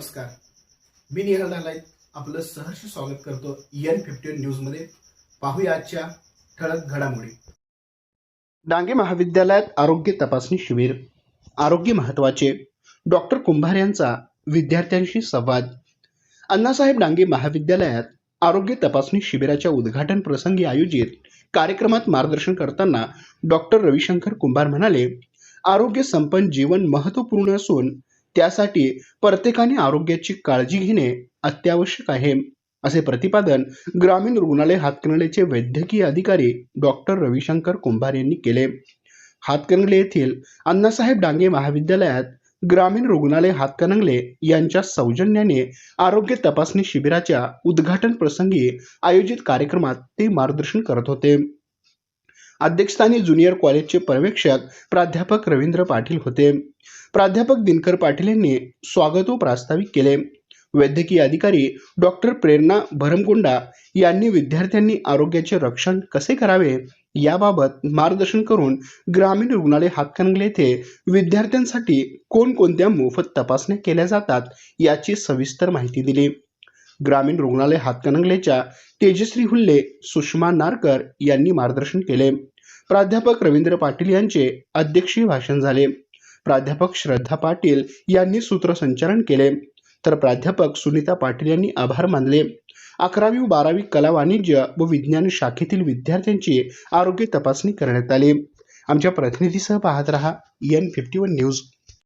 नमस्कार. मी निहाल नालायत आपलं सहर्ष स्वागत करतो एन फिफ्टी न्यूजमध्ये. पाहूया आजच्या ठळक घडामोडी. डांगे महाविद्यालयात आरोग्य तपासणी शिबिर. आरोग्य महत्त्वाचे. डॉक्टर कुंभार यांचा विद्यार्थ्यांशी संवाद. अण्णासाहेब डांगे महाविद्यालयात आरोग्य तपासणी शिबिराच्या उद्घाटन प्रसंगी आयोजित कार्यक्रमात मार्गदर्शन करताना डॉक्टर रविशंकर कुंभार म्हणाले आरोग्य संपन्न जीवन महत्त्वपूर्ण असून त्यासाठी प्रत्येकाने आरोग्याची काळजी घेणे अत्यावश्यक आहे. असे प्रतिपादन ग्रामीण रुग्णालय हातकणंगलेचे वैद्यकीय अधिकारी डॉक्टर रविशंकर कुंभार यांनी केले. हातकणंगले येथील अण्णासाहेब डांगे महाविद्यालयात ग्रामीण रुग्णालय हातकणंगले यांच्या सौजन्याने आरोग्य तपासणी शिबिराच्या उद्घाटन प्रसंगी आयोजित कार्यक्रमात ते मार्गदर्शन करत होते. अध्यक्षस्थानी ज्युनियर कॉलेजचे पर्यवेक्षक प्राध्यापक रवींद्र पाटील होते. प्राध्यापक दिनकर पाटील यांनी स्वागत व प्रास्ताविक केले. वैद्यकीय अधिकारी डॉक्टर प्रेरणा भरमकोंडा यांनी विद्यार्थ्यांनी आरोग्याचे रक्षण कसे करावे याबाबत मार्गदर्शन करून ग्रामीण रुग्णालय हातकणंगले येथे विद्यार्थ्यांसाठी कोणकोणत्या मोफत तपासण्या केल्या जातात याची सविस्तर माहिती दिली. ग्रामीण रुग्णालय हातकणंगलेच्या तेजश्री हुल्ले सुषमा नारकर यांनी मार्गदर्शन केले. प्राध्यापक रवींद्र पाटील यांचे अध्यक्षीय भाषण झाले. प्राध्यापक श्रद्धा पाटील यांनी सूत्रसंचालन केले. तर प्राध्यापक सुनीता पाटील यांनी आभार मानले. अकरावी व बारावी कला वाणिज्य व विज्ञान शाखेतील विद्यार्थ्यांची आरोग्य तपासणी करण्यात आली. आमच्या प्रतिनिधीसह पाहत रहा एन फिफ्टी वन न्यूज